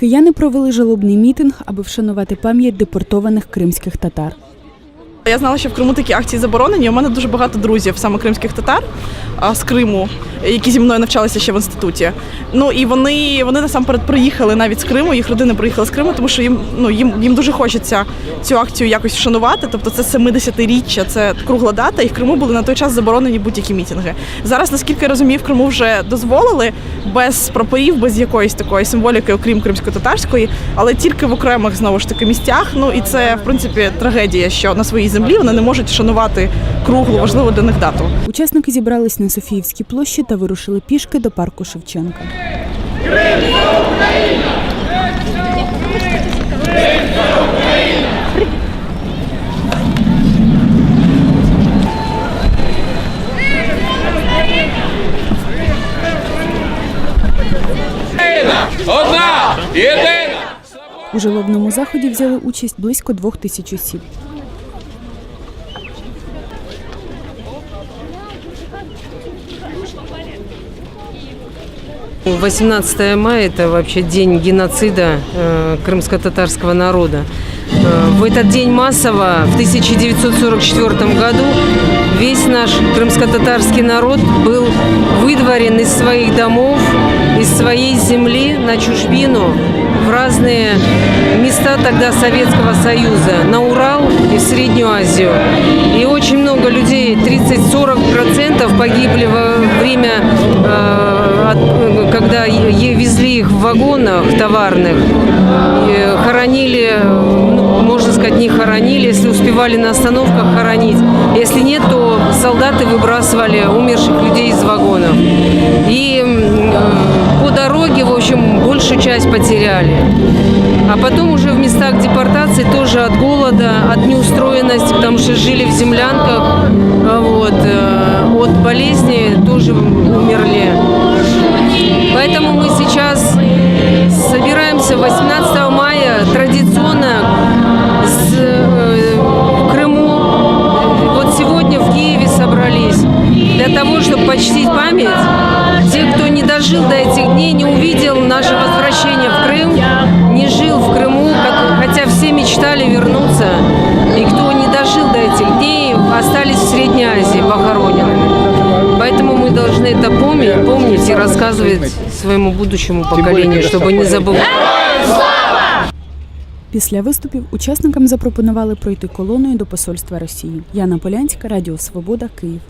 Кияни провели жалобний мітинг, аби вшанувати пам'ять депортованих кримських татар. Я знала, що в Криму такі акції заборонені. У мене дуже багато друзів, саме кримських татар з Криму, які зі мною навчалися ще в інституті. Ну і вони, вони насамперед приїхали навіть з Криму, їх родини приїхали з Криму, тому що їм, ну, їм, їм дуже хочеться цю акцію якось вшанувати. Тобто це 70-річчя, це кругла дата, і в Криму були на той час заборонені будь-які мітинги. Зараз, наскільки я розумію, в Криму вже дозволили без прапорів, без якоїсь такої символіки, окрім кримсько-татарської, але тільки в окремих знову ж таки місцях. Ну і це в принципі трагедія, що на своїй землі вони не можуть шанувати круглу важливу для них дату. Учасники зібрались на Софіївській площі та вирушили пішки до парку Шевченка. Одна! Єдина! У жалобному заході взяли участь близько двох тисяч осіб. 18 мая – это вообще день геноцида э, крымско-татарского народа. Э, в этот день массово, в 1944 году, весь наш крымско-татарский народ был выдворен из своих домов, из своей земли на чужбину в разные места тогда Советского Союза, на Урал и в Среднюю Азию. Их в вагонах товарных, хоронили, ну, можно сказать, не хоронили, если успевали на остановках хоронить. Если нет, то солдаты выбрасывали умерших людей из вагонов. И э, по дороге, в общем, большую часть потеряли. А потом уже в местах депортации тоже от голода, от неустроенности, потому что жили в землянках, а вот, э, от болезни тоже умерли. Поэтому мы сейчас помнить, помнить и рассказывать своему будущему поколению, чтобы не забывать. Після виступів учасникам запропонували пройти колоною до посольства Росії. Яна Полянська, Радіо Свобода, Київ.